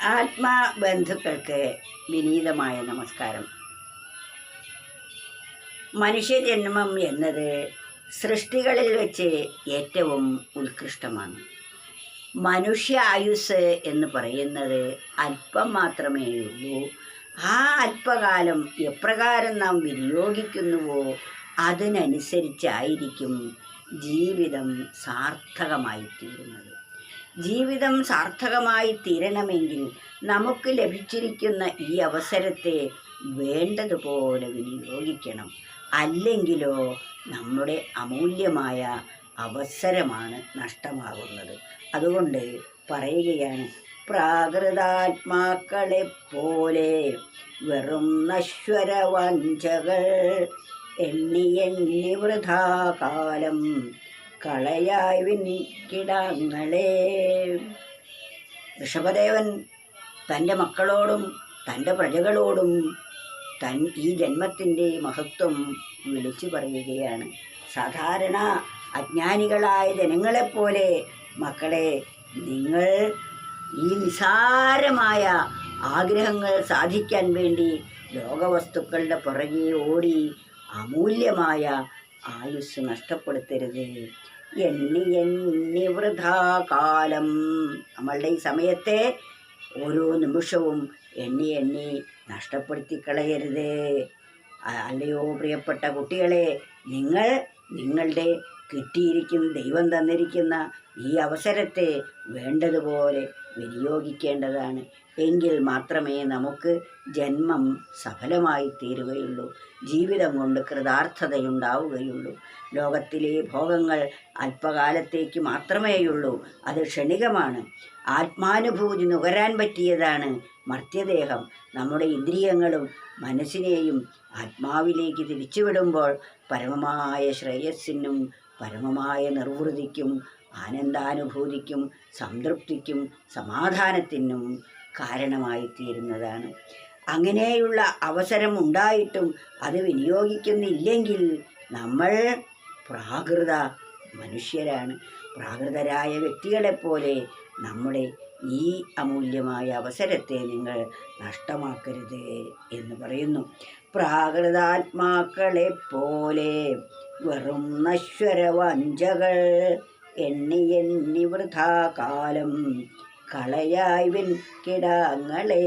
ആത്മാബന്ധുക്കൾക്ക് വിനീതമായ നമസ്കാരം. മനുഷ്യജന്മം എന്നത് സൃഷ്ടികളിൽ വെച്ച് ഏറ്റവും ഉത്കൃഷ്ടമാണ്. മനുഷ്യ ആയുസ് എന്ന് പറയുന്നത് അല്പം മാത്രമേയുള്ളൂ ആ അല്പകാലം എപ്രകാരം നാം വിനിയോഗിക്കുന്നുവോ അതിനനുസരിച്ചായിരിക്കും ജീവിതം സാർത്ഥകമായി തീരുന്നത് ജീവിതം സാർത്ഥകമായി തീരണമെങ്കിൽ നമുക്ക് ലഭിച്ചിരിക്കുന്ന ഈ അവസരത്തെ വേണ്ടതുപോലെ വിനിയോഗിക്കണം. അല്ലെങ്കിലോ നമ്മുടെ അമൂല്യമായ അവസരമാണ് നഷ്ടമാകുന്നത്. അതുകൊണ്ട് പറയുകയാണ് പ്രാകൃതാത്മാക്കളെ പോലെ വെറും നശ്വര വഞ്ചകൾ എണ്ണി എണ്ണി വൃഥാകാലം കളയായി വിനിക്കിടങ്ങളെ ഋഷഭദേവൻ തന്റെ മക്കളോടും തന്റെ പ്രജകളോടും തൻ ഈ ജന്മത്തിന്റെ മഹത്വം വിളിച്ചു പറയുകയാണ്. സാധാരണ അജ്ഞാനികളായ ജനങ്ങളെപ്പോലെ മക്കളെ നിങ്ങൾ ഈ നിസാരമായ ആഗ്രഹങ്ങൾ സാധിക്കാൻ വേണ്ടി ലോകവസ്തുക്കളുടെ പുറകെ ഓടി അമൂല്യമായ ആയുസ് നഷ്ടപ്പെടുത്തരുത്. എണ്ണി എണ്ണി വൃഥാകാലം. നമ്മളുടെ ഈ സമയത്തെ ഓരോ നിമിഷവും എണ്ണി എണ്ണി നഷ്ടപ്പെടുത്തി കളയരുത് അല്ലയോ പ്രിയപ്പെട്ട കുട്ടികളെ നിങ്ങൾ നിങ്ങളുടെ കിട്ടിയിരിക്കുന്ന ദൈവം തന്നിരിക്കുന്ന ഈ അവസരത്തെ വേണ്ടതുപോലെ വിനിയോഗിക്കേണ്ടതാണ്. എങ്കിൽ മാത്രമേ നമുക്ക് ജന്മം സഫലമായി തീരുകയുള്ളൂ. ജീവിതം കൊണ്ട് കൃതാർത്ഥതയുണ്ടാവുകയുള്ളൂ. ലോകത്തിലെ ഭോഗങ്ങൾ അല്പകാലത്തേക്ക് മാത്രമേയുള്ളൂ. അത് ക്ഷണികമാണ്. ആത്മാനുഭൂതി നുകരാൻ പറ്റിയതാണ് മർത്യദേഹം. നമ്മുടെ ഇന്ദ്രിയങ്ങളും മനസ്സിനെയും ആത്മാവിലേക്ക് തിരിച്ചുവിടുമ്പോൾ പരമമായ ശ്രേയസ്സിനും പരമമായ നിർവൃതിക്കും ആനന്ദാനുഭൂതിക്കും സംതൃപ്തിക്കും സമാധാനത്തിനും കാരണമായി തീരുന്നതാണ് അങ്ങനെയുള്ള അവസരം ഉണ്ടായിട്ടും അത് വിനിയോഗിക്കുന്നില്ലെങ്കിൽ നമ്മൾ പ്രാകൃത മനുഷ്യരാണ്. പ്രാകൃതരായ വ്യക്തികളെപ്പോലെ നമ്മുടെ ഈ അമൂല്യമായ അവസരത്തെ നിങ്ങൾ നഷ്ടമാക്കരുത് എന്ന് പറയുന്നു. പ്രാകൃതാത്മാക്കളെ പോലെ വെറും നശ്വര വഞ്ചകൾ എണ്ണി എണ്ണി വൃഥാകാലം കളയായവൻ കിടാങ്ങളെ.